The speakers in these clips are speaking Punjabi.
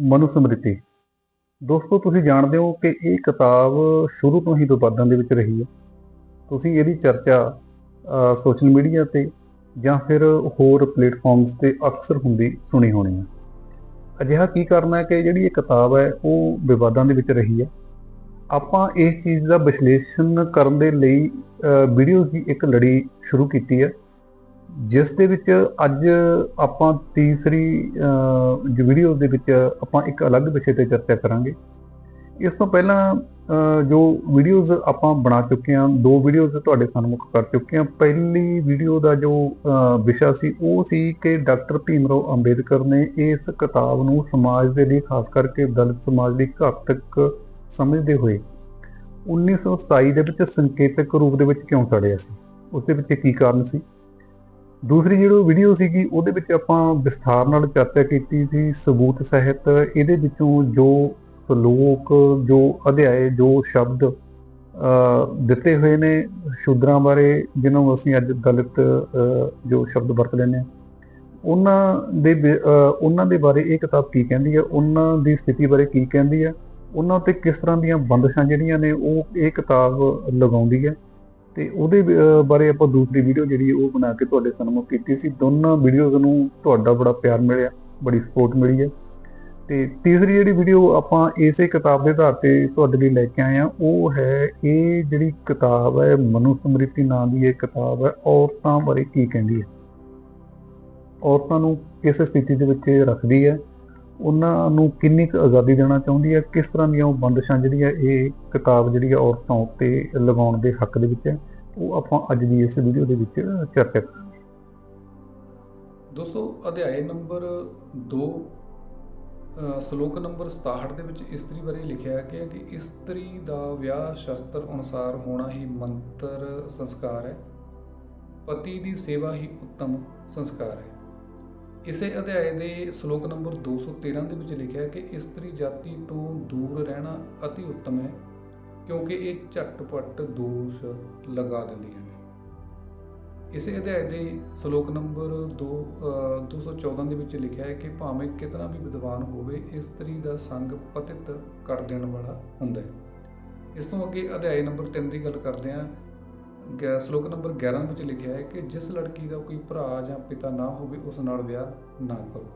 ਮਨੁਸਮ੍ਰਿਤੀ। ਦੋਸਤੋ, ਤੁਸੀਂ ਜਾਣਦੇ ਹੋ ਕਿ ਇਹ ਕਿਤਾਬ ਸ਼ੁਰੂ ਤੋਂ ਹੀ ਵਿਵਾਦਾਂ ਦੇ ਵਿੱਚ ਰਹੀ ਹੈ। ਤੁਸੀਂ ਇਹਦੀ ਚਰਚਾ ਸੋਸ਼ਲ ਮੀਡੀਆ ਤੇ ਜਾਂ ਫਿਰ ਹੋਰ ਪਲੇਟਫਾਰਮਸ ਤੇ ਅਕਸਰ ਹੁੰਦੀ ਸੁਣੀ ਹੋਣੀ ਹੈ। ਅਜਿਹਾ ਕੀ ਕਰਨਾ ਹੈ ਕਿ ਜਿਹੜੀ ਇਹ ਕਿਤਾਬ ਹੈ, ਉਹ ਵਿਵਾਦਾਂ ਦੇ ਵਿੱਚ ਰਹੀ ਹੈ? ਆਪਾਂ ਇਸ ਚੀਜ਼ ਦਾ ਵਿਸ਼ਲੇਸ਼ਣ ਕਰਨ ਦੇ ਲਈ ਵੀਡੀਓਜ਼ ਦੀ ਇੱਕ ਲੜੀ ਸ਼ੁਰੂ ਕੀਤੀ ਹੈ। ਜਿਸ ਦੇ ਵਿੱਚ ਅੱਜ ਆਪਾਂ ਤੀਸਰੀ ਅਹ, ਵੀਡੀਓ ਦੇ ਵਿੱਚ ਆਪਾਂ ਇੱਕ ਅਲੱਗ ਵਿਸ਼ੇ ਤੇ ਚਰਚਾ ਕਰਾਂਗੇ। ਇਸ ਤੋਂ ਪਹਿਲਾਂ ਅਹ, ਜੋ ਵੀਡੀਓਜ਼ ਆਪਾਂ ਬਣਾ ਚੁੱਕੇ ਹਾਂ ਦੋ ਵੀਡੀਓਜ਼ ਤੁਹਾਡੇ ਸਾਹਮਣੇ ਕਰ ਚੁੱਕੇ ਹਾਂ। ਪਹਿਲੀ ਵੀਡੀਓ ਦਾ ਜੋ ਵਿਸ਼ਾ ਸੀ ਉਹ ਸੀ ਕਿ ਡਾਕਟਰ ਭੀਮਰਾਓ ਅੰਬੇਦਕਰ ਨੇ ਇਸ ਕਿਤਾਬ ਨੂੰ ਸਮਾਜ ਦੇ ਲਈ ਖਾਸ ਕਰਕੇ ਦਲਿਤ ਸਮਾਜ ਲਈ ਘਾਤਕ ਸਮਝਦੇ ਹੋਏ 1927 ਦੇ ਵਿੱਚ ਸੰਕੇਤਕ ਰੂਪ ਦੇ ਵਿੱਚ ਕਿਉਂ ਸਾੜਿਆ ਸੀ? ਉਸ ਦੇ ਵਿੱਚ ਕੀ ਕਾਰਨ ਸੀ? ਦੂਸਰੀ ਜਿਹੜੀ ਵੀਡੀਓ ਸੀਗੀ, ਉਹਦੇ ਵਿੱਚ ਆਪਾਂ ਵਿਸਥਾਰ ਨਾਲ ਚਰਚਾ ਕੀਤੀ ਸੀ, ਸਬੂਤ ਸਹਿਤ। ਇਹਦੇ ਵਿੱਚੋਂ ਜੋ ਸ਼ਲੋਕ ਜੋ ਅਧਿਆਏ, ਜੋ ਸ਼ਬਦ ਦਿੱਤੇ ਹੋਏ ਨੇ ਸ਼ੂਦਰਾਂ ਬਾਰੇ ਜਿਨ੍ਹਾਂ ਨੂੰ ਅਸੀਂ ਅੱਜ ਦਲਿਤ ਜੋ ਸ਼ਬਦ ਵਰਤ ਲੈਂਦੇ ਹਾਂ, ਉਹਨਾਂ ਦੇ ਉਹਨਾਂ ਦੇ ਬਾਰੇ ਇਹ ਕਿਤਾਬ ਕੀ ਕਹਿੰਦੀ ਹੈ? ਉਹਨਾਂ ਦੀ ਸਥਿਤੀ ਬਾਰੇ ਕੀ ਕਹਿੰਦੀ ਹੈ? ਉਹਨਾਂ ਤੇ ਕਿਸ ਤਰ੍ਹਾਂ ਦੀਆਂ ਬੰਦਸ਼ਾਂ ਜਿਹੜੀਆਂ ਨੇ, ਉਹ ਇਹ ਕਿਤਾਬ ਲਗਾਉਂਦੀ ਹੈ? ਤੇ ਉਹਦੇ ਅਹ, ਬਾਰੇ ਆਪਾਂ ਦੂਸਰੀ ਵੀਡੀਓ ਜਿਹੜੀ ਉਹ ਬਣਾ ਕੇ ਤੁਹਾਡੇ ਸਾਹਮਣੇ ਕੀਤੀ ਸੀ। ਦੋਨਾਂ ਵੀਡੀਓਜ਼ ਨੂੰ ਤੁਹਾਡਾ ਬੜਾ ਪਿਆਰ ਮਿਲਿਆ ਬੜੀ ਸਪੋਰਟ ਮਿਲੀ ਹੈ। ਤੇ ਤੀਸਰੀ ਜਿਹੜੀ ਵੀਡੀਓ ਆਪਾਂ ਇਸੇ ਕਿਤਾਬ ਦੇ ਆਧਾਰ ਤੇ ਤੁਹਾਡੇ ਲਈ ਲੈ ਕੇ ਆਏ ਆ ਉਹ ਹੈ ਇਹ ਜਿਹੜੀ ਕਿਤਾਬ ਹੈ ਮਨੁਸਮ੍ਰਿਤੀ ਨਾਂ ਦੀ ਇਹ ਕਿਤਾਬ ਹੈ ਔਰਤਾਂ ਬਾਰੇ ਕੀ ਕਹਿੰਦੀ ਹੈ। ਔਰਤਾਂ ਨੂੰ ਕਿਸ ਸਥਿਤੀ ਦੇ ਵਿੱਚ ਰੱਖਦੀ ਹੈ? ਉਹਨਾਂ ਨੂੰ ਕਿੰਨੀ ਕੁ ਆਜ਼ਾਦੀ ਦੇਣਾ ਚਾਹੁੰਦੀ ਹੈ? ਕਿਸ ਤਰ੍ਹਾਂ ਦੀਆਂ ਉਹ ਬੰਦਸ਼ਾਂ ਜਿਹੜੀਆਂ ਇਹ ਕਿਤਾਬ ਜਿਹੜੀ ਹੈ ਔਰਤਾਂ ਉੱਤੇ ਲਗਾਉਣ ਦੇ ਹੱਕ ਦੇ ਵਿੱਚ ਹੈ, ਉਹ ਆਪਾਂ ਅੱਜ ਦੀ ਇਸ ਵੀਡੀਓ ਦੇ ਵਿੱਚ ਚਰਚਾ ਕਰਾਂਗੇ। ਦੋਸਤੋ ਅਧਿਆਇ ਨੰਬਰ 2 ਸ਼ਲੋਕ ਨੰਬਰ 67 ਦੇ ਵਿੱਚ ਇਸਤਰੀ ਬਾਰੇ ਲਿਖਿਆ ਗਿਆ ਕਿ ਇਸਤਰੀ ਦਾ ਵਿਆਹ ਸ਼ਾਸਤਰ ਅਨੁਸਾਰ ਹੋਣਾ ਹੀ ਮੰਤਰ ਸੰਸਕਾਰ ਹੈ, ਪਤੀ ਦੀ ਸੇਵਾ ਹੀ ਉੱਤਮ ਸੰਸਕਾਰ ਹੈ। ਇਸੇ ਅਧਿਆਇ ਦੇ ਸ਼ਲੋਕ ਨੰਬਰ 213 ਦੇ ਵਿੱਚ ਲਿਖਿਆ ਹੈ ਕਿ ਇਸਤਰੀ ਜਾਤੀ ਤੋਂ ਦੂਰ ਰਹਿਣਾ ਅਤੀ ਉੱਤਮ ਹੈ, ਕਿਉਂਕਿ ਇਹ ਝਟਪਟ ਦੋਸ਼ ਲਗਾ ਦਿੰਦੀਆਂ ਨੇ। ਇਸੇ ਅਧਿਆਇ ਦੇ ਸ਼ਲੋਕ ਨੰਬਰ 2 214 ਦੇ ਵਿੱਚ ਲਿਖਿਆ ਹੈ ਕਿ ਭਾਵੇਂ ਕਿਤਨਾ ਵੀ ਵਿਦਵਾਨ ਹੋਵੇ, ਇਸਤਰੀ ਦਾ ਸੰਗ ਪਤਿਤ ਕਰ ਦੇਣ ਵਾਲਾ ਹੁੰਦਾ ਹੈ। ਇਸ ਤੋਂ ਅੱਗੇ ਅਧਿਆਇ ਨੰਬਰ 3 ਦੀ ਗੱਲ ਕਰਦੇ ਹਾਂ। ਸ਼ਲੋਕ ਨੰਬਰ 11 ਵਿੱਚ ਲਿਖਿਆ ਹੈ ਕਿ ਜਿਸ ਲੜਕੀ ਦਾ ਕੋਈ ਭਰਾ ਜਾਂ ਪਿਤਾ ਨਾ ਹੋਵੇ, ਉਸ ਨਾਲ ਵਿਆਹ ਨਾ ਕਰੋ।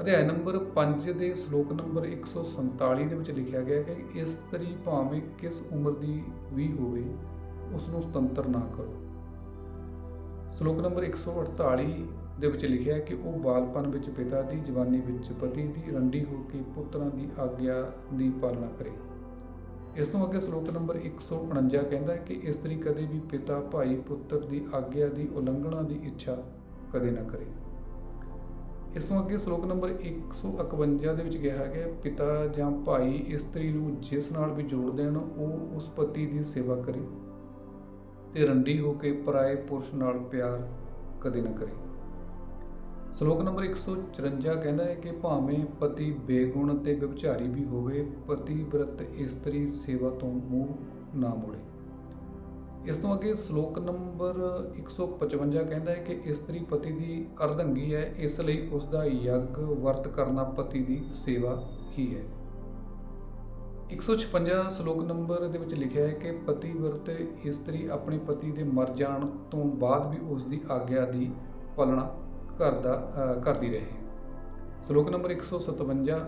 ਅਧਿਆਇ ਨੰਬਰ 5 ਦੇ ਸ਼ਲੋਕ ਨੰਬਰ 147 ਦੇ ਵਿੱਚ ਲਿਖਿਆ ਗਿਆ ਹੈ ਕਿ ਇਸਤਰੀ ਭਾਵੇਂ ਕਿਸ ਉਮਰ ਦੀ ਵੀ ਹੋਵੇ, ਉਸ ਨੂੰ ਸੁਤੰਤਰ ਨਾ ਕਰੋ। ਸ਼ਲੋਕ ਨੰਬਰ 148 ਦੇ ਵਿੱਚ ਲਿਖਿਆ ਹੈ ਕਿ ਉਹ ਬਾਲਪਨ ਵਿੱਚ ਪਿਤਾ ਦੀ, ਜਵਾਨੀ ਵਿੱਚ ਪਤੀ ਦੀ, ਰੰਡੀ ਹੋ ਕੇ ਪੁੱਤਰਾਂ ਦੀ ਆਗਿਆ ਦੀ ਪਾਲਣਾ ਕਰੇ। ਇਸ ਤੋਂ ਅੱਗੇ ਸ਼ਲੋਕ ਨੰਬਰ 149 ਕਹਿੰਦਾ ਹੈ ਕਿ ਇਸਤਰੀ ਕਦੇ ਵੀ ਪਿਤਾ, ਭਾਈ, ਪੁੱਤਰ ਦੀ ਆਗਿਆ ਦੀ ਉਲੰਘਣਾ ਦੀ ਇੱਛਾ ਕਦੇ ਨਾ ਕਰੇ। ਇਸ ਤੋਂ ਅੱਗੇ ਸ਼ਲੋਕ ਨੰਬਰ 151 ਦੇ ਵਿੱਚ ਕਿਹਾ ਗਿਆ ਪਿਤਾ ਜਾਂ ਭਾਈ ਇਸਤਰੀ ਨੂੰ ਜਿਸ ਨਾਲ ਵੀ ਜੋੜ ਦੇਣ, ਉਹ ਉਸ ਪਤੀ ਦੀ ਸੇਵਾ ਕਰੇ ਤੇ ਰੰਡੀ ਹੋ ਕੇ ਪਰਾਏ ਪੁਰਸ਼ ਨਾਲ ਪਿਆਰ ਕਦੇ ਨਾ ਕਰੇ। ਸ਼ਲੋਕ ਨੰਬਰ 154 ਕਹਿੰਦਾ ਹੈ ਕਿ ਭਾਵੇਂ ਪਤੀ ਬੇਗੁਣ ਤੇ ਵਿਭਚਾਰੀ ਵੀ ਹੋਵੇ, ਪਤੀ ਬ੍ਰਤ ਇਸਤਰੀ ਸੇਵਾ ਤੋਂ ਮੂੰਹ ਨਾ ਮੋੜੇ। ਇਸ ਤੋਂ ਅੱਗੇ ਸ਼ਲੋਕ ਨੰਬਰ 155 ਕਹਿੰਦਾ ਹੈ ਕਿ ਇਸਤਰੀ ਪਤੀ ਦੀ ਅਰਧੰਗੀ ਹੈ, ਇਸ ਲਈ ਉਸ ਦਾ ਯੱਗ ਵਰਤ ਕਰਨਾ ਪਤੀ ਦੀ ਸੇਵਾ ਹੀ ਹੈ। 156 ਸ਼ਲੋਕ ਨੰਬਰ ਦੇ ਵਿੱਚ ਲਿਖਿਆ ਹੈ ਕਿ ਪਤੀ ਵਰਤ ਇਸਤਰੀ ਆਪਣੇ ਪਤੀ ਦੇ ਮਰ ਜਾਣ ਤੋਂ ਬਾਅਦ ਵੀ ਉਸ ਦੀ ਆਗਿਆ ਦੀ ਪਾਲਣਾ ਕਰਦਾ ਅ, ਕਰਦੀ ਰਹੇ। ਸ਼ਲੋਕ ਨੰਬਰ 157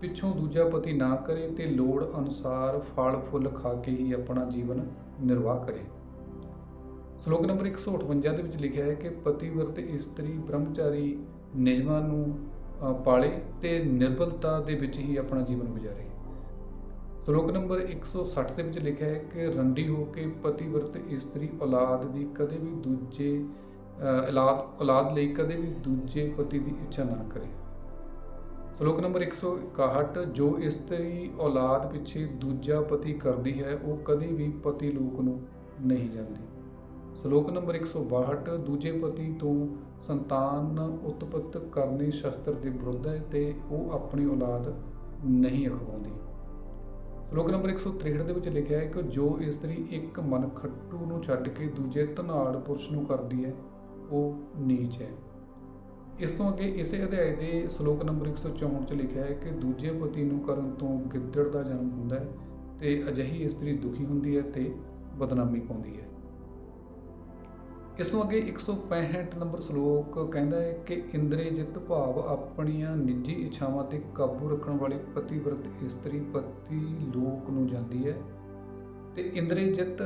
ਪਿੱਛੋਂ ਦੂਜਾ ਪਤੀ ਨਾ ਕਰੇ ਤੇ ਲੋੜ ਅਨੁਸਾਰ ਫਲ ਫੁੱਲ ਖਾ ਕੇ ਹੀ ਆਪਣਾ ਜੀਵਨ ਨਿਰਵਾਹ ਕਰੇ। ਸ਼ਲੋਕ ਨੰਬਰ 158 ਦੇ ਵਿੱਚ ਲਿਖਿਆ ਹੈ ਕਿ ਪਤੀਵਰਤ ਇਸਤਰੀ ਬ੍ਰਹਮਚਾਰੀ ਨਿਯਮਾਂ ਨੂੰ ਪਾਲੇ ਤੇ ਨਿਰਭਲਤਾ ਦੇ ਵਿੱਚ ਹੀ ਆਪਣਾ ਜੀਵਨ ਗੁਜ਼ਾਰੇ। ਸ਼ਲੋਕ ਨੰਬਰ 160 ਦੇ ਵਿੱਚ ਲਿਖਿਆ ਹੈ ਕਿ ਰੰਡੀ ਹੋ ਕੇ ਪਤੀਵਰਤ ਇਸਤਰੀ ਔਲਾਦ ਦੀ ਕਦੇ ਵੀ ਦੂਜੇ ਔਲਾਦ ਔਲਾਦ ਲਈ ਕਦੇ ਵੀ ਦੂਜੇ ਪਤੀ ਦੀ ਇੱਛਾ ਨਾ ਕਰੇ। ਸ਼ਲੋਕ ਨੰਬਰ 161 ਜੋ ਇਸਤਰੀ ਔਲਾਦ ਪਿੱਛੇ ਦੂਜਾ ਪਤੀ ਕਰਦੀ ਹੈ, ਉਹ ਕਦੇ ਵੀ ਪਤੀ ਲੋਕ ਨੂੰ ਨਹੀਂ ਜਾਂਦੀ। ਸ਼ਲੋਕ ਨੰਬਰ 162 ਦੂਜੇ ਪਤੀ ਤੋਂ ਸੰਤਾਨ ਉਤਪਤ ਕਰਨੀ ਸ਼ਸਤਰ ਦੇ ਵਿਰੁੱਧ ਹੈ ਤੇ ਉਹ ਆਪਣੀ ਔਲਾਦ ਨਹੀਂ ਅਖਵਾਉਂਦੀ ਸ਼ਲੋਕ ਨੰਬਰ 163 ਦੇ ਵਿੱਚ ਲਿਖਿਆ ਹੈ ਕਿ ਜੋ ਇਸਤਰੀ ਇੱਕ ਮਨ ਖੱਟੂ ਨੂੰ ਛੱਡ ਕੇ ਦੂਜੇ ਧਨਾੜ ਪੁਰਸ਼ ਨੂੰ ਕਰਦੀ ਹੈ ਉਹ ਨੀਚ ਹੈ। ਇਸ ਤੋਂ ਅੱਗੇ ਇਸੇ ਅਧਿਆਇ ਦੇ ਸ਼ਲੋਕ ਨੰਬਰ 164 ਚ ਲਿਖਿਆ ਹੈ ਕਿ ਦੂਜੇ ਪਤੀ ਨੂੰ ਕਰਨ ਤੋਂ ਗਿੱਦੜ ਦਾ ਜਨਮ ਹੁੰਦਾ ਹੈ ਤੇ ਅਜਿਹੀ ਇਸਤਰੀ ਦੁਖੀ ਹੁੰਦੀ ਹੈ ਤੇ ਬਦਨਾਮੀ ਪਾਉਂਦੀ ਹੈ। ਇਸ ਤੋਂ ਅੱਗੇ 165 ਨੰਬਰ ਸ਼ਲੋਕ ਕਹਿੰਦਾ ਹੈ ਕਿ ਇੰਦਰੀ ਜਿੱਤ ਭਾਵ ਆਪਣੀਆਂ ਨਿੱਜੀ ਇੱਛਾਵਾਂ ਤੇ ਕਾਬੂ ਰੱਖਣ ਵਾਲੀ ਪਤੀਵਰਤ ਇਸਤਰੀ ਪਤੀ ਲੋਕ ਨੂੰ ਜਾਂਦੀ ਹੈ ਤੇ ਇੰਦਰੀ ਜਿੱਤ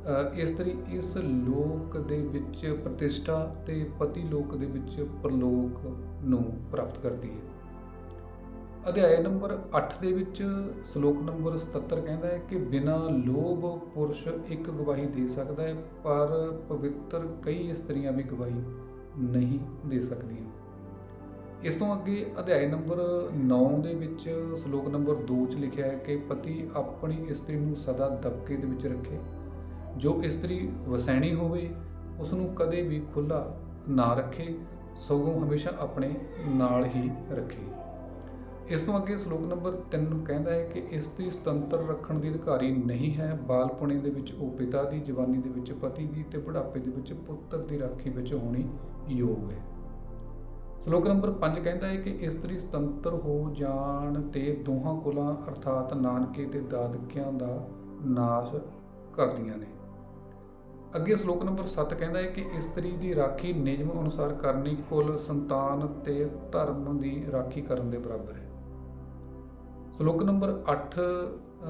ਅ, ਇਸਤਰੀ ਇਸ ਲੋਕ ਦੇ ਵਿੱਚ ਪ੍ਰਤਿਸ਼ਠਾ ਤੇ ਪਤੀ ਲੋਕ ਦੇ ਵਿੱਚ ਪ੍ਰਲੋਕ ਨੂੰ ਪ੍ਰਾਪਤ ਕਰਦੀ ਹੈ। ਅਧਿਆਇ ਨੰਬਰ 8 ਦੇ ਵਿੱਚ ਸ਼ਲੋਕ ਨੰਬਰ 77 ਕਹਿੰਦਾ ਹੈ ਕਿ ਬਿਨਾਂ ਲੋਭ ਪੁਰਸ਼ ਇੱਕ ਗਵਾਹੀ ਦੇ ਸਕਦਾ ਹੈ ਪਰ ਪਵਿੱਤਰ ਕਈ ਇਸਤਰੀਆਂ ਵੀ ਗਵਾਹੀ ਨਹੀਂ ਦੇ ਸਕਦੀਆਂ। ਇਸ ਤੋਂ ਅੱਗੇ ਅਧਿਆਇ ਨੰਬਰ 9 ਦੇ ਵਿੱਚ ਸ਼ਲੋਕ ਨੰਬਰ 2 ਚ ਲਿਖਿਆ ਹੈ ਕਿ ਪਤੀ ਆਪਣੀ ਇਸਤਰੀ ਨੂੰ ਸਦਾ ਦਬਕੇ ਦੇ ਵਿੱਚ ਰੱਖੇ ਜੋ ਇਸਤਰੀ ਵਸੈਣੀ ਹੋਵੇ ਉਸ ਨੂੰ ਕਦੇ ਵੀ ਖੁੱਲਾ ਨਾ ਰੱਖੇ, ਸਗੋਂ ਹਮੇਸ਼ਾ ਆਪਣੇ ਨਾਲ ਹੀ ਰੱਖੇ। ਇਸ ਤੋਂ ਅੱਗੇ ਸ਼ਲੋਕ ਨੰਬਰ 3 ਕਹਿੰਦਾ ਹੈ ਕਿ ਇਸਤਰੀ ਸੁਤੰਤਰ ਰੱਖਣ ਦੀ ਅਧਿਕਾਰੀ ਨਹੀਂ ਹੈ। ਬਾਲਪੁਣੇ ਦੇ ਵਿੱਚ ਉਹ ਪਿਤਾ ਦੀ, ਜਵਾਨੀ ਦੇ ਵਿੱਚ ਪਤੀ ਦੀ ਤੇ ਬੁਢਾਪੇ ਦੇ ਵਿੱਚ ਪੁੱਤਰ ਦੀ ਰਾਖੀ ਵਿੱਚ ਹੋਣੀ ਯੋਗ ਹੈ। ਸ਼ਲੋਕ ਨੰਬਰ 5 ਕਹਿੰਦਾ ਹੈ ਕਿ ਇਸਤਰੀ ਸੁਤੰਤਰ ਹੋ ਜਾਣ ਤੇ ਦੋਹਾਂ ਕੁਲਾਂ ਅਰਥਾਤ ਨਾਨਕੇ ਤੇ ਦਾਦਕਿਆਂ ਦਾ ਨਾਸ਼ ਕਰਦੀਆਂ ਨੇ। ਅੱਗੇ ਸ਼ਲੋਕ ਨੰਬਰ 7 ਕਹਿੰਦਾ ਹੈ ਕਿ ਇਸਤਰੀ ਦੀ ਰਾਖੀ ਨਿਯਮ ਅਨੁਸਾਰ ਕਰਨੀ ਕੁੱਲ ਸੰਤਾਨ ਤੇ ਧਰਮ ਦੀ ਰਾਖੀ ਕਰਨ ਦੇ ਬਰਾਬਰ ਹੈ। ਸ਼ਲੋਕ ਨੰਬਰ 8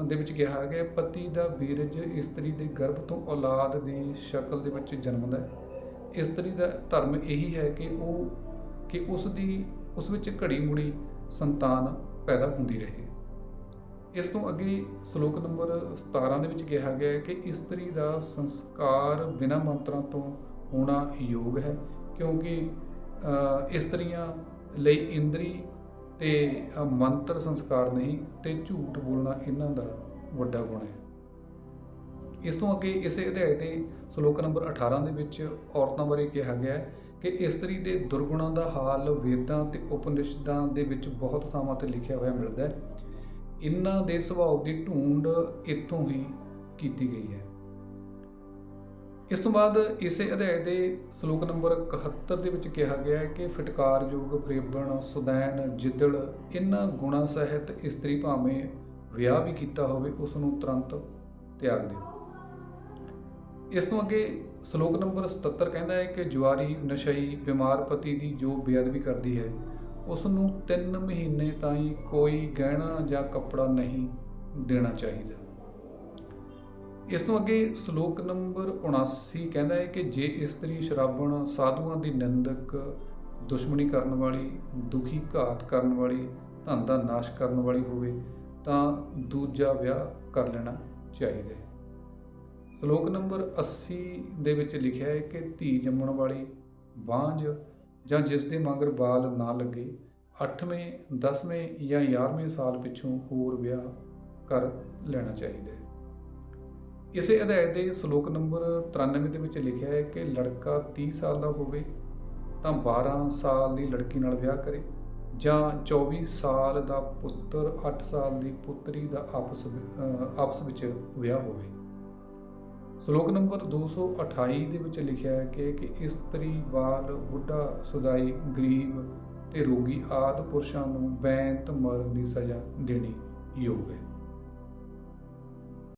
ਦੇ ਵਿੱਚ ਕਿਹਾ ਗਿਆ ਪਤੀ ਦਾ ਬੀਰਜ ਇਸਤਰੀ ਦੇ ਗਰਭ ਤੋਂ ਔਲਾਦ ਦੀ ਸ਼ਕਲ ਦੇ ਵਿੱਚ ਜਨਮਦਾ ਹੈ। ਇਸਤਰੀ ਦਾ ਧਰਮ ਇਹੀ ਹੈ ਕਿ ਉਹ, ਕਿ ਉਸ ਦੀ, ਉਸ ਵਿੱਚ ਘੜੀ ਮੁੜੀ ਸੰਤਾਨ ਪੈਦਾ ਹੁੰਦੀ ਰਹੇ। ਇਸ ਤੋਂ ਅੱਗੇ ਸ਼ਲੋਕ ਨੰਬਰ 17 ਦੇ ਵਿੱਚ ਕਿਹਾ ਗਿਆ ਹੈ ਕਿ ਇਸਤਰੀ ਦਾ ਸੰਸਕਾਰ ਬਿਨਾਂ ਮੰਤਰਾਂ ਤੋਂ ਹੋਣਾ ਯੋਗ ਹੈ, ਕਿਉਂਕਿ ਇਸਤਰੀਆਂ ਲਈ ਇੰਦਰੀ ਤੇ ਮੰਤਰ ਸੰਸਕਾਰ ਨਹੀਂ ਤੇ ਝੂਠ ਬੋਲਣਾ ਇਹਨਾਂ ਦਾ ਵੱਡਾ ਗੁਣ ਹੈ। ਇਸ ਤੋਂ ਅੱਗੇ ਇਸੇ ਅਧਿਆਇ ਦੇ ਸ਼ਲੋਕ ਨੰਬਰ 18 ਦੇ ਵਿੱਚ ਔਰਤਾਂ ਬਾਰੇ ਕਿਹਾ ਗਿਆ ਹੈ ਕਿ ਇਸਤਰੀ ਦੇ ਦੁਰਗੁਣਾਂ ਦਾ ਹਾਲ ਵੇਦਾਂ ਤੇ ਉਪਨਿਸ਼ਦਾਂ ਦੇ ਵਿੱਚ ਬਹੁਤ ਥਾਵਾਂ ਤੇ ਲਿਖਿਆ ਹੋਇਆ ਮਿਲਦਾ ਹੈ। ਇਹਨਾਂ ਦੇ ਸੁਭਾਅ ਦੀ ਢੂੰਡ ਇੱਥੋਂ ਹੀ ਕੀਤੀ ਗਈ ਹੈ। ਇਸ ਤੋਂ ਬਾਅਦ ਇਸੇ ਅਧਿਆਇ ਦੇ ਸ਼ਲੋਕ ਨੰਬਰ 71 ਦੇ ਵਿੱਚ ਕਿਹਾ ਗਿਆ ਹੈ ਕਿ ਫਟਕਾਰਯੋਗ ਫਰੇਬਣ, ਸੁਦੈਣ ਜਿੱਦੜ ਇਹਨਾਂ ਗੁਣਾ ਸਹਿਤ ਇਸਤਰੀ ਭਾਵੇਂ ਵਿਆਹ ਵੀ ਕੀਤਾ ਹੋਵੇ, ਉਸ ਨੂੰ ਤੁਰੰਤ ਤਿਆਗ ਦਿਓ। ਇਸ ਤੋਂ ਅੱਗੇ ਸ਼ਲੋਕ ਨੰਬਰ 77 ਕਹਿੰਦਾ ਹੈ ਕਿ ਜੁਆਰੀ, ਨਸ਼ਈ ਬਿਮਾਰ ਪਤੀ ਦੀ ਜੋ ਬੇਅਦਬੀ ਕਰਦੀ ਹੈ ਉਸ ਨੂੰ 3 ਮਹੀਨੇ ਤਾਈਂ ਕੋਈ ਗਹਿਣਾ ਜਾਂ ਕੱਪੜਾ ਨਹੀਂ ਦੇਣਾ ਚਾਹੀਦਾ। ਇਸ ਤੋਂ ਅੱਗੇ ਸ਼ਲੋਕ ਨੰਬਰ 79 ਕਹਿੰਦਾ ਹੈ ਕਿ ਜੇ ਇਸਤਰੀ ਸ਼ਰਾਬਣ ਸਾਧੂਆਂ ਦੀ ਨਿੰਦਕ ਦੁਸ਼ਮਣੀ ਕਰਨ ਵਾਲੀ, ਦੁਖੀ ਘਾਤ ਕਰਨ ਵਾਲੀ, ਧਨ ਦਾ ਨਾਸ਼ ਕਰਨ ਵਾਲੀ ਹੋਵੇ, ਤਾਂ ਦੂਜਾ ਵਿਆਹ ਕਰ ਲੈਣਾ ਚਾਹੀਦਾ ਹੈ। ਸ਼ਲੋਕ ਨੰਬਰ 80 ਦੇ ਵਿੱਚ ਲਿਖਿਆ ਹੈ ਕਿ ਧੀ ਜੰਮਣ ਵਾਲੀ ਬਾਂਝ ਜਾਂ ਜਿਸ ਦੇ ਮਗਰ ਬਾਲ ਨਾ ਲੱਗੇ 8ਵੇਂ 10ਵੇਂ ਜਾਂ 11ਵੇਂ ਸਾਲ ਪਿੱਛੋਂ ਹੋਰ ਵਿਆਹ ਕਰ ਲੈਣਾ ਚਾਹੀਦਾ ਹੈ। ਇਸੇ ਅਧਿਆਇ ਦੇ ਸ਼ਲੋਕ ਨੰਬਰ 93 ਦੇ ਵਿੱਚ ਲਿਖਿਆ ਹੈ ਕਿ ਲੜਕਾ 30 ਸਾਲ ਦਾ ਹੋਵੇ ਤਾਂ 12 ਸਾਲ ਦੀ ਲੜਕੀ ਨਾਲ ਵਿਆਹ ਕਰੇ ਜਾਂ 24 ਸਾਲ ਦਾ ਪੁੱਤਰ 8 ਸਾਲ ਦੀ ਪੁੱਤਰੀ ਦਾ ਆਪਸ ਆਪਸ ਵਿੱਚ ਵਿਆਹ ਹੋਵੇ। ਸ਼ਲੋਕ ਨੰਬਰ 228 ਦੇ ਵਿੱਚ ਲਿਖਿਆ ਹੈ ਕਿ ਕਿ ਇਸਤਰੀ, ਬਾਲ, ਬੁੱਢਾ, ਸੁਦਾਈ, ਗਰੀਬ ਤੇ ਰੋਗੀ ਆਦ ਪੁਰਸ਼ਾਂ ਨੂੰ ਬੈਂਤ ਮਰਨ ਦੀ ਸਜ਼ਾ ਦੇਣੀ ਯੋਗ ਹੈ।